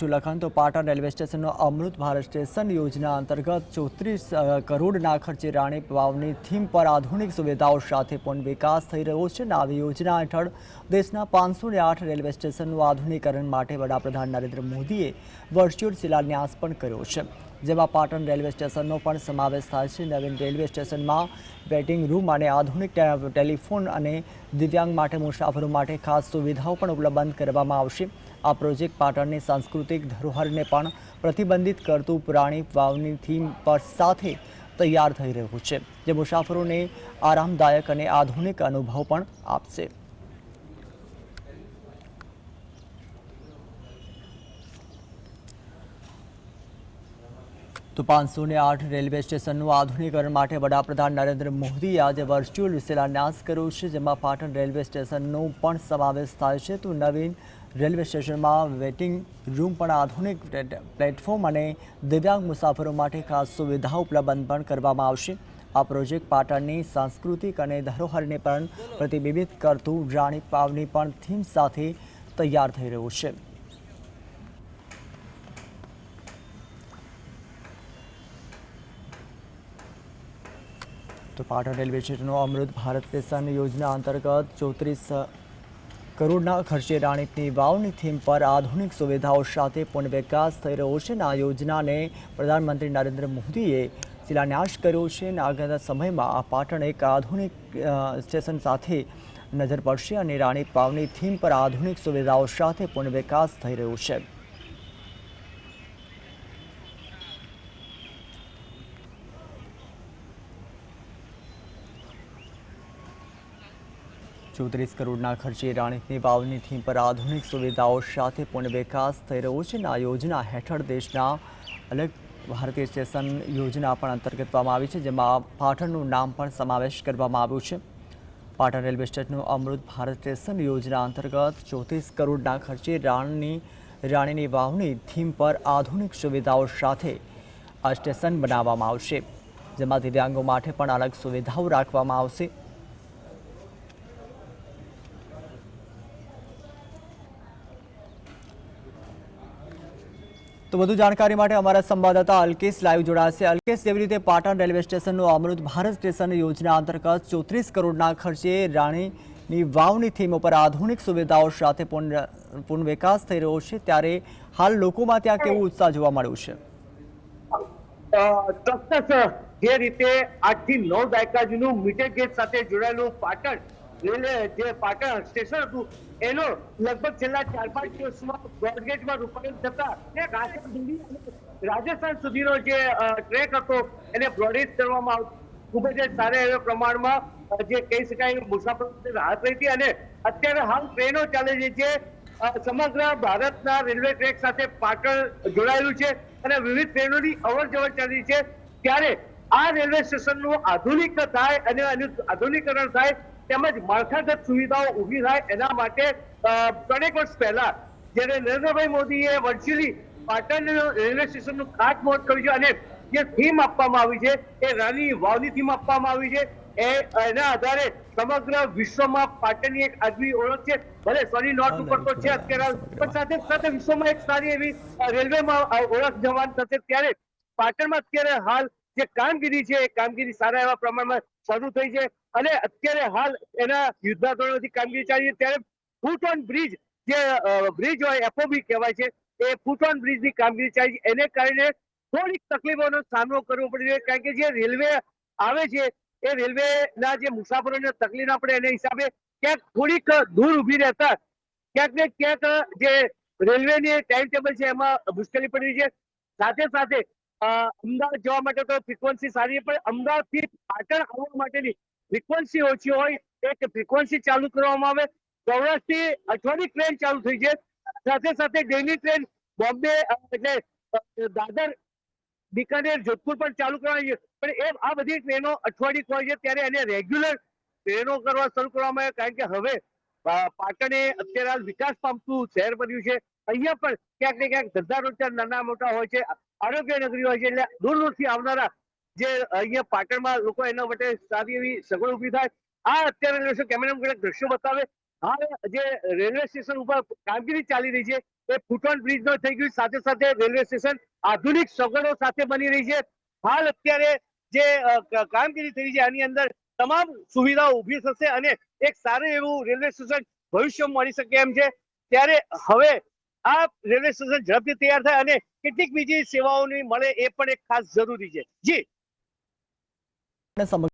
છું લખન તો પાટણ રેલવે સ્ટેશનનો અમૃત ભારત સ્ટેશન યોજના અંતર્ગત ચોત્રીસ કરોડના ખર્ચે રાણી વાવની થીમ પર આધુનિક સુવિધાઓ સાથે પણ વિકાસ થઈ રહ્યો છે અને આવી યોજના હેઠળ દેશના પાંચસો આઠ રેલવે સ્ટેશનનું આધુનિકરણ માટે વડાપ્રધાન નરેન્દ્ર મોદીએ વર્ચ્યુઅલ શિલાન્યાસ પણ કર્યો છે. જેમાં પાટણ રેલવે સ્ટેશનનો પણ સમાવેશ થાય છે. નવીન રેલવે સ્ટેશનમાં વેટિંગ રૂમ અને આધુનિક ટેલિફોન અને દિવ્યાંગ માટે મુસાફરો માટે ખાસ સુવિધાઓ પણ ઉપલબ્ધ કરવામાં આવશે. આ પ્રોજેક્ટ પાટણની સાંસ્કૃતિક ધરોહરને પણ પ્રતિબંધિત કરતું પુરાણી વાવની થીમ પર સાથે તૈયાર થઈ રહ્યું છે, જે મુસાફરોને આરામદાયક અને આધુનિક અનુભવ પણ આપશે. તો પાંચસો ને આઠ રેલવે સ્ટેશનનું આધુનિકરણ માટે વડાપ્રધાન નરેન્દ્ર મોદીએ આજે વર્ચ્યુઅલ શિલાન્યાસ કર્યો છે, જેમાં પાટણ રેલવે સ્ટેશનનો પણ સમાવેશ થાય છે. તો નવીન રેલવે સ્ટેશનમાં વેટિંગ રૂમ પણ આધુનિક પ્લેટ- પ્લેટફોર્મ અને દિવ્યાંગ મુસાફરો માટે ખાસ સુવિધાઓ ઉપલબ્ધ પણ કરવામાં આવશે. આ પ્રોજેક્ટ પાટણની સાંસ્કૃતિક અને ધરોહરને પણ પ્રતિબિંબિત કરતું રાણી પાવની પણ થીમ સાથે તૈયાર થઈ રહ્યું છે. તો પાટણ રેલવે સ્ટેશનનો અમૃત ભારત સ્ટેશન યોજના અંતર્ગત ચોત્રીસ કરોડના ખર્ચે રાણીપની વાવની થીમ પર આધુનિક સુવિધાઓ સાથે પૂર્ણ વિકાસ થઈ રહ્યો છે અને આ યોજનાને પ્રધાનમંત્રી નરેન્દ્ર મોદીએ શિલાન્યાસ કર્યો છે અને આગળના સમયમાં આ પાટણ એક આધુનિક સ્ટેશન સાથે નજર પડશે અને રાણીપ વાવની થીમ પર આધુનિક સુવિધાઓ સાથે પૂર્ણ વિકાસ થઈ રહ્યો છે. ચોત્રીસ કરોડના ખર્ચે રાણીની વાવની થીમ પર આધુનિક સુવિધાઓ સાથે પૂર્ણ વિકાસ થઈ રહ્યો છે. અને આ યોજના હેઠળ દેશના અલગ ભારતીય સ્ટેશન યોજના પણ અંતર્ગત કરવામાં આવી છે, જેમાં પાટણનું નામ પણ સમાવેશ કરવામાં આવ્યું છે. પાટણ રેલવે સ્ટેશનનું અમૃત ભારત સ્ટેશન યોજના અંતર્ગત ચોત્રીસ કરોડના ખર્ચે રાણીની રાણીની વાવની થીમ પર આધુનિક સુવિધાઓ સાથે આ સ્ટેશન બનાવવામાં આવશે, જેમાં દિવ્યાંગો માટે પણ અલગ સુવિધાઓ રાખવામાં આવશે. તો વધુ જાણકારી માટે અમારા સંવાદદાતા અલ્કેશ લાઈવ જોડાશે અલ્કેશ, જેવી રીતે પાટણ રેલવે સ્ટેશનનું અમૃત ભારત સ્ટેશન યોજના અંતર્ગત ચોત્રીસ કરોડના ખર્ચે રાણીની વાવની થીમ ઉપર આધુનિક સુવિધાઓ સાથે પૂર્ણ વિકાસ થઈ રહ્યો છે, ત્યારે હાલ લોકોમાં ત્યાં કેવું ઉત્સાહ જોવા મળ્યું છે? ચોક્કસ, જે રીતે આજથી નવ દાયકા જૂનું મીટર ગેટ સાથે જોડાયેલું પાટણ રેલવે જે પાટણ સ્ટેશન હતું, એનો લગભગ છેલ્લા ચાર પાંચ દિવસમાં બ્રોડગેજમાં રૂપાંતર થતા રાજસ્થાન સુધીનો જે ટ્રેક હતો, એને બ્રોડગેજ કરવામાં આવતો. ખૂબ જ સારા એવા પ્રમાણમાં જે કહી શકાય મુસાફરો રાહત રહી હતી અને અત્યારે હાલ ટ્રેનો ચાલે છે જે સમગ્ર ભારતના રેલવે ટ્રેક સાથે પાટણ જોડાયેલું છે અને વિવિધ ટ્રેનોની અવર જવર ચાલી છે. ત્યારે આ રેલવે સ્ટેશનનું આધુનિક થાય અને આધુનિકરણ થાય તેમજ માળખાગત સુવિધાઓ ઊભી થાય એના માટે ત્રણેક વર્ષ પહેલા જ્યારે નરેન્દ્રભાઈ મોદીએ વર્ચ્યુઅલી પાટણ રેલવે સ્ટેશનનું ખાતમુહૂર્ત કર્યું છે અને જે થીમ આપવામાં આવી છે એ રાની વાવની થીમ આપવામાં આવી છે એ એના આધારે સમગ્ર વિશ્વમાં પાટણની એક આગવી ઓળખ છે. ભલે સોની નોટ ઉપર તો છે અત્યારે પણ સાથે સાથે વિશ્વમાં એક સારી એવી રેલવેમાં ઓળખ જવાન થશે. ત્યારે પાટણમાં અત્યારે હાલ જે કામગીરી છે, એ કામગીરી સારા એવા પ્રમાણમાં શરૂ થઈ છે. અને અત્યારે હાલ એના યુદ્ધાધોરણોથી કામગીરી ચાલી છે. ત્યારે ફૂટ ઓન બ્રિજ જે બ્રિજ હોય, એફઓબી કહેવાય છે, એ ફૂટ ઓન બ્રિજની કામગીરી ચાલી છે. એને કારણે થોડીક તકલીફોનો સામનો કરવો પડી રહ્યો કારણ કે જે રેલવે આવે છે, એ રેલવે ના જે મુસાફરોને તકલીફ ના પડે એના હિસાબે ક્યાંક થોડીક દૂર ઊભી રહેતા, ક્યાંક ને ક્યાંક જે રેલવેની ટાઈમ ટેબલ છે, એમાં મુશ્કેલી પડી છે. સાથે સાથે અમદાવાદ જવા માટે તો ફ્રીક્વન્સી સારી પણ પણ અમદાવાદથી પાટણ આવવા માટેની ફ્રીક્વન્સી ઓછી હોય, એક ફ્રીક્વન્સી ચાલુ કરવામાં આવે. સૌરાષ્ટ્રથી અઠવાડિયે ટ્રેન ચાલુ થઈ છે. સાથે સાથે ડેલી ટ્રેન બોમ્બે એટલે દાદર, બિકાનેર, જોધપુર પણ ચાલુ કરવાની છે. પણ એ, આ બધી ટ્રેનો અઠવાડિયે હોય છે, ત્યારે એને રેગ્યુલર ટ્રેનો કરવા શરૂ કરવામાં આવે. કારણ કે હવે પાટણ એ અત્યારે વિકાસ પામતું શહેર બન્યું છે. અહીંયા પણ ક્યાંક ને ક્યાંક ધંધા રોજગાર નાના મોટા હોય છે, આરોગ્ય નગરી હોય છે, એટલે દૂર દૂરથી આવનારા જે અહીંયા પાટણમાં લોકો એના માટે સારી એવી સગવડ ઊભી થાય. આ અત્યારે કેમેરામાં કેટલાક દ્રશ્યો બતાવે, હાલ જે રેલવે સ્ટેશન ઉપર કામગીરી ચાલી રહી છે, એ ફૂટવાન બ્રિજ નો થઈ ગયું, સાથે સાથે રેલવે સ્ટેશન આધુનિક સગવડો સાથે બની રહી છે. હાલ અત્યારે જે કામગીરી થઈ છે, આની અંદર તમામ સુવિધાઓ ઊભી થશે અને એક સારું એવું રેલવે સ્ટેશન ભવિષ્યમાં મળી શકે એમ છે. ત્યારે હવે આ રેલવે સ્ટેશન ઝડપથી તૈયાર થાય અને કેટલીક બીજી સેવાઓની મળે એ પણ એક ખાસ જરૂરી છે. જી.